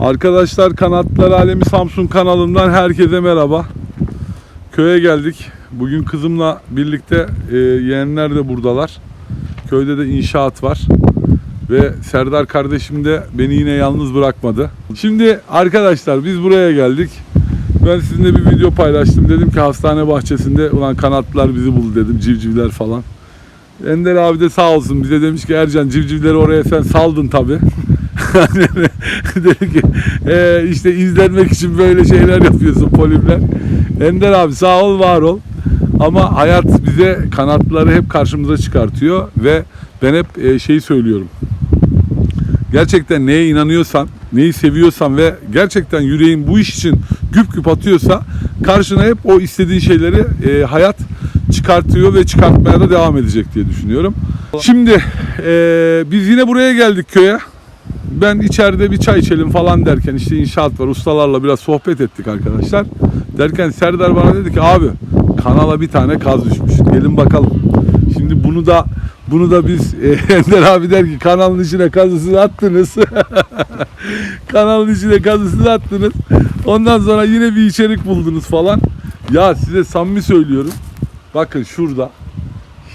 Arkadaşlar Kanatlar Alemi Samsun kanalından herkese merhaba. Köye geldik. Bugün kızımla birlikte e, yeğenler de buradalar. Köyde de inşaat var. Ve Serdar kardeşim de beni yine yalnız bırakmadı. Şimdi arkadaşlar biz buraya geldik. Ben sizinle bir video paylaştım. Dedim ki hastane bahçesinde ulan kanatlar bizi buldu dedim. Civcivler falan. Ender abi de sağ olsun bize demiş ki Ercan civcivleri oraya sen saldın tabi. Dedi ki "Ee, işte izlenmek için böyle şeyler yapıyorsun polimler. Ender abi sağ ol var ol. Ama hayat bize kanatları hep karşımıza çıkartıyor ve ben hep e, şeyi söylüyorum. Gerçekten neye inanıyorsan, neyi seviyorsan ve gerçekten yüreğin bu iş için güp güp atıyorsa karşına hep o istediğin şeyleri e, hayat çıkartıyor ve çıkartmaya da devam edecek diye düşünüyorum. Şimdi e, biz yine buraya geldik köye. Ben içeride bir çay içelim falan derken işte inşaat var ustalarla biraz sohbet ettik arkadaşlar. Derken Serdar bana dedi ki abi kanala bir tane kaz düşmüş. Gelin bakalım. Şimdi bunu da bunu da biz e, Ender abi der ki kanalın içine kazısını attınız. kanalın içine kazısını attınız. Ondan sonra yine bir içerik buldunuz falan. Ya size samimi söylüyorum. Bakın şurada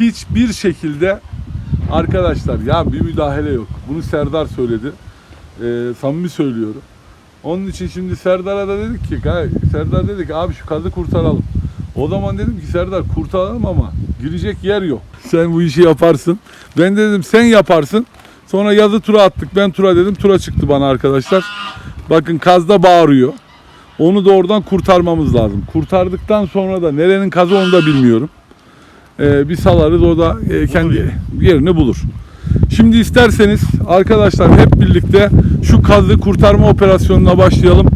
hiçbir şekilde arkadaşlar ya bir müdahale yok. Bunu Serdar söyledi. Ee, samimi söylüyorum. Onun için şimdi Serdar'a da dedik ki "Gay- Serdar dedi ki abi şu kazı kurtaralım. O zaman dedim ki Serdar kurtaralım ama girecek yer yok. Sen bu işi yaparsın. Ben de dedim sen yaparsın. Sonra yazı tura attık. Ben tura dedim. Tura çıktı bana arkadaşlar. Bakın kazda bağırıyor. Onu da oradan kurtarmamız lazım. Kurtardıktan sonra da nerenin kazı onu da bilmiyorum. Ee, bir salarız o da e, kendi yerini bulur. Şimdi isterseniz arkadaşlar hep birlikte şu kazı kurtarma operasyonuna başlayalım.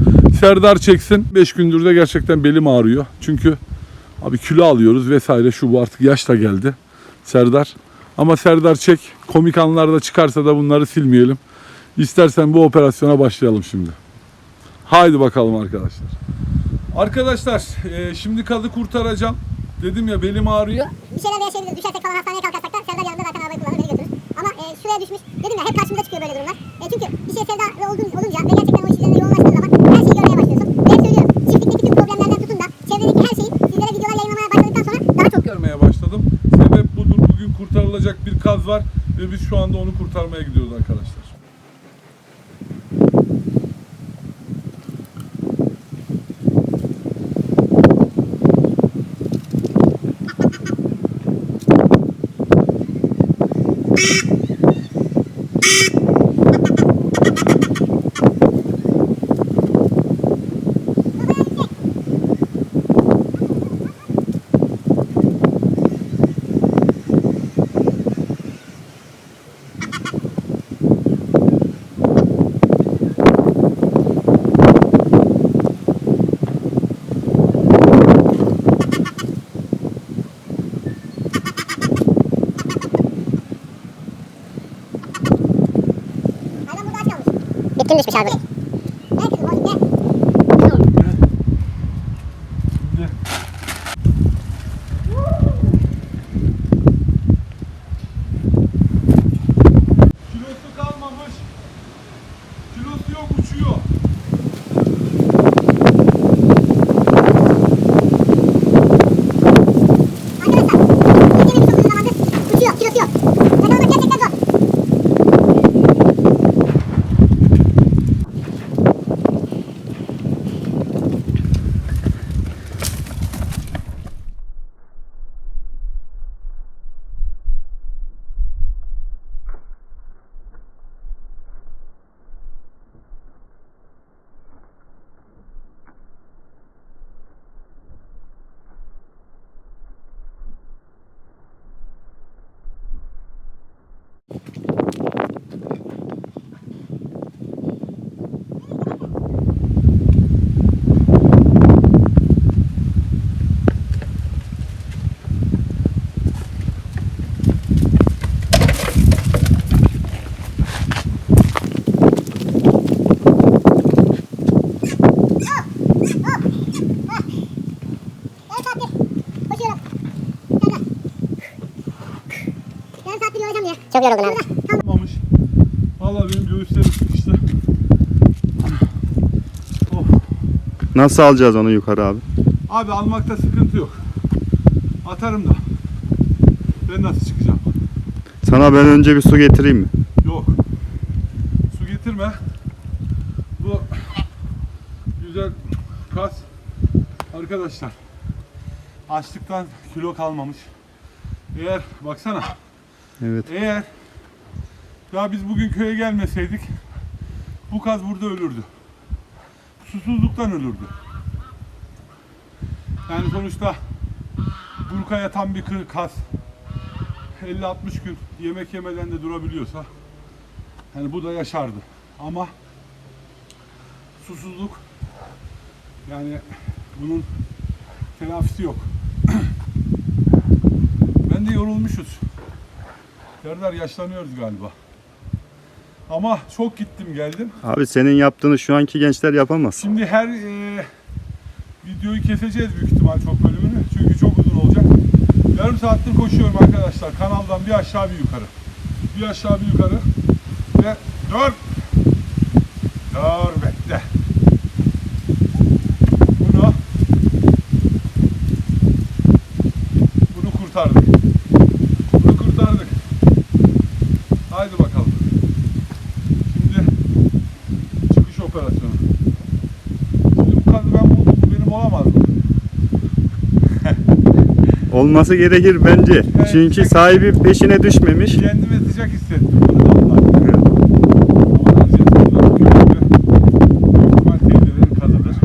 Serdar çeksin. 5 gündür de gerçekten belim ağrıyor. Çünkü abi kilo alıyoruz vesaire şu bu artık yaş da geldi. Serdar. Ama Serdar çek. Komik anlar da çıkarsa da bunları silmeyelim. İstersen bu operasyona başlayalım şimdi. Haydi bakalım arkadaşlar. Arkadaşlar e, şimdi kazı kurtaracağım. Dedim ya belim ağrıyor. Bir şeyler yaşayabiliriz. Düşersek falan hastaneye kalkarsak da Serdar yanında zaten arabayı kullanır beni götürür. Ama e, şuraya düşmüş. Dedim ya hep karşımıza çıkıyor böyle durumlar. E, çünkü bir şey sevda olun, olunca ve gerçekten o iş üzerine yoğunlaştığın zaman her şeyi görmeye başlıyorsun. Ben söylüyorum çiftlikteki tüm problemlerden tutun da çevredeki her şeyi sizlere videolar yayınlamaya başladıktan sonra daha çok görmeye başladım. Sebep budur. Bugün kurtarılacak bir kaz var ve biz şu anda onu kurtarmaya gidiyoruz arkadaşlar. you Bitkin düşmüş abi. Gel kızım oğlum gel. Şimdi kilosu kalmamış. Kilosu yok uçuyor. Arkadaşlar. Bitkin bir çok uzun zamandır uçuyor. Kilosu yok. Yakalamak gerçekten zor. Yarım saattir koşuyorum. Serdar. Yarım saattir yoracağım ya. Çok yoruldun abi. Kalmamış. Vallahi benim göğüslerim sıkıştı. Nasıl alacağız onu yukarı abi? Abi almakta sıkıntı yok. Atarım da. Ben nasıl çıkacağım? Sana ben önce bir su getireyim mi? Yok. Su getirme. Bu güzel kas arkadaşlar. Açlıktan kilo kalmamış. Eğer baksana Evet. eğer ya biz bugün köye gelmeseydik bu kaz burada ölürdü. Susuzluktan ölürdü. Yani sonuçta Burkaya tam bir kaz 50-60 gün yemek yemeden de durabiliyorsa hani bu da yaşardı. Ama susuzluk yani bunun telafisi yok. ben de yorulmuşuz. Serdar yaşlanıyoruz galiba. Ama çok gittim geldim. Abi senin yaptığını şu anki gençler yapamaz. Şimdi her e, videoyu keseceğiz büyük ihtimal çok bölümünü. Çünkü çok uzun olacak. Yarım saattir koşuyorum arkadaşlar. Kanaldan bir aşağı bir yukarı. Bir aşağı bir yukarı. Ve dur. Dur bekle. Bunu bunu kurtardık. Bunu kurtardık. Haydi bakalım. Şimdi çıkış operasyonu. Şimdi bu kazı ben buldum. Bu benim olamaz mı? Olması gerekir bence. Çünkü sahibi peşine düşmemiş. Kendimi sıcak hissettim. Vallahi. Ama Erciyes'in köyünde büyük ihtimal teyzelerin kazıdır.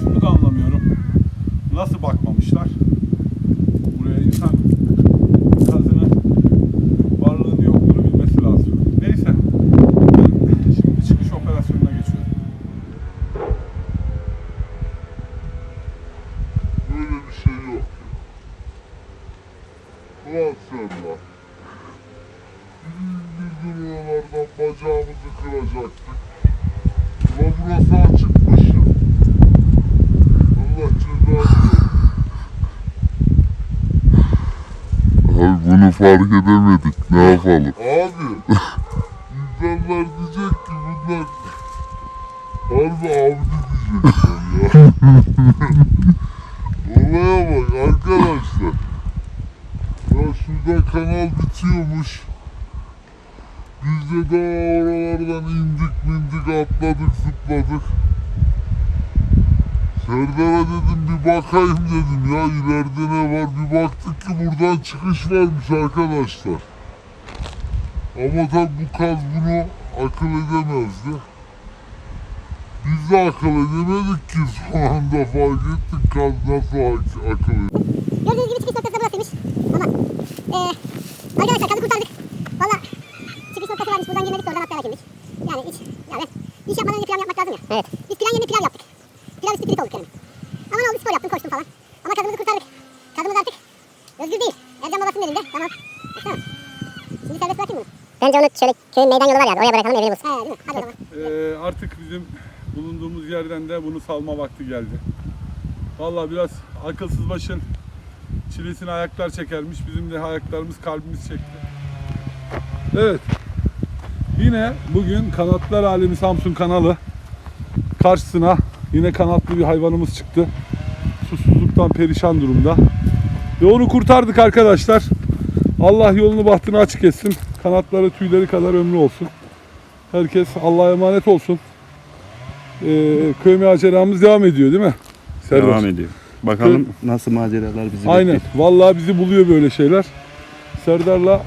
Şunu da anlamıyorum. Nasıl bakmamışlar? Buraya insan kazının varlığını yokluğunu bilmesi lazım. Neyse. Ben şimdi çıkış operasyonuna geçiyorum. Böyle bir şey yok. Ulan Serdar. Bir indirdim oralardan bacağımızı kıracaktık. Ulan burası açıkmış ya. Allah cezanı Abi bunu fark edemedik. Ne yapalım? Abi. insanlar diyecek ki bunlar Harbi avcı diyecekler ya. Olaya bak arkadaşlar. Ya şurada kanal bitiyormuş. Biz de daha oralardan indik mindik atladık zıpladık. Serdar'a dedim bir bakayım dedim ya ileride ne var bir baktık ki buradan çıkış varmış arkadaşlar. Ama tabi bu kaz bunu akıl edemezdi. Biz de akıl edemedik ki son anda fark ettik kaz nasıl ak- akıl ediyor. Gördüğünüz gibi çıkış noktası burasıymış. Ama eee arkadaşlar kazı kurtardık. Valla çıkış noktası varmış buradan girmedik de oradan atlayarak indik. Yani hiç yani iş yapmadan önce plan yapmak lazım ya. Evet. Biz plan yerine plan yaptık. Plan üstü pirik olduk yani. Ama ne oldu spor yaptım koştum falan. Ama kazımızı kurtardık. Kazımız artık özgür değil. Ercan babasının elinde. Tamam. Baksana. Şimdi serbest bırakayım bunu. Bence onu şöyle köyün meydan yolu var ya oraya bırakalım evini bulsun. He değil mi? Hadi o zaman. Ee, artık bizim bulunduğumuz yerden de bunu salma vakti geldi. Vallahi biraz akılsız başın çilesini ayaklar çekermiş. Bizim de ayaklarımız kalbimiz çekti. Evet. Yine bugün Kanatlar Alemi Samsun kanalı karşısına yine kanatlı bir hayvanımız çıktı. Susuzluktan perişan durumda. Ve onu kurtardık arkadaşlar. Allah yolunu bahtını açık etsin. Kanatları tüyleri kadar ömrü olsun. Herkes Allah'a emanet olsun. Ee, köy maceramız devam ediyor değil mi? Serdar? Devam ediyor. Bakalım nasıl maceralar bizi Aynen. bekliyor. Vallahi bizi buluyor böyle şeyler. Serdar'la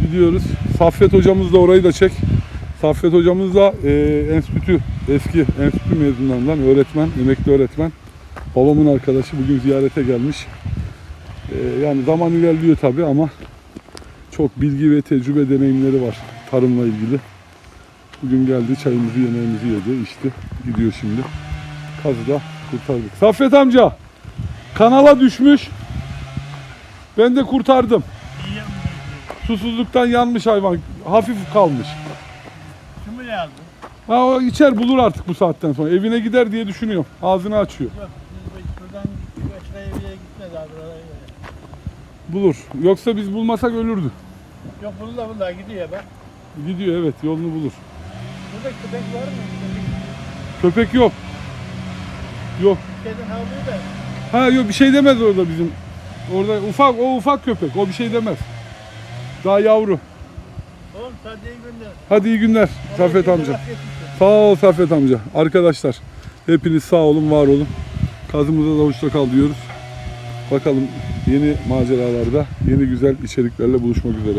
gidiyoruz. Saffet hocamız da orayı da çek. Saffet hocamız da e, enstitü, eski enstitü mezunlarından öğretmen, emekli öğretmen. Babamın arkadaşı bugün ziyarete gelmiş. E, yani zaman ilerliyor tabi ama çok bilgi ve tecrübe deneyimleri var tarımla ilgili. Bugün geldi çayımızı yemeğimizi yedi içti. Gidiyor şimdi. Kazı da kurtardık. Saffet amca kanala düşmüş. Ben de kurtardım. Susuzluktan yanmış hayvan. Hafif kalmış. Kimi yazdı? Ha o içer bulur artık bu saatten sonra. Evine gider diye düşünüyorum. Ağzını açıyor. Yok biz bu- buradan başka evine gitmedi abi. oraya göre. Bulur. Yoksa biz bulmasak ölürdü. Yok bunu da bunlar gidiyor bak. Gidiyor evet yolunu bulur. Burada köpek var mı? Köpek- yok. Yok. Da. Ha yok bir şey demez orada bizim. Orada ufak o ufak köpek. O bir şey demez. Daha yavru. Oğlum hadi iyi günler. Hadi iyi günler Saffet Allah amca. Sağ ol Saffet amca. Arkadaşlar hepiniz sağ olun, var olun. Kazımıza da hoşça kal diyoruz. Bakalım yeni maceralarda, yeni güzel içeriklerle buluşmak üzere.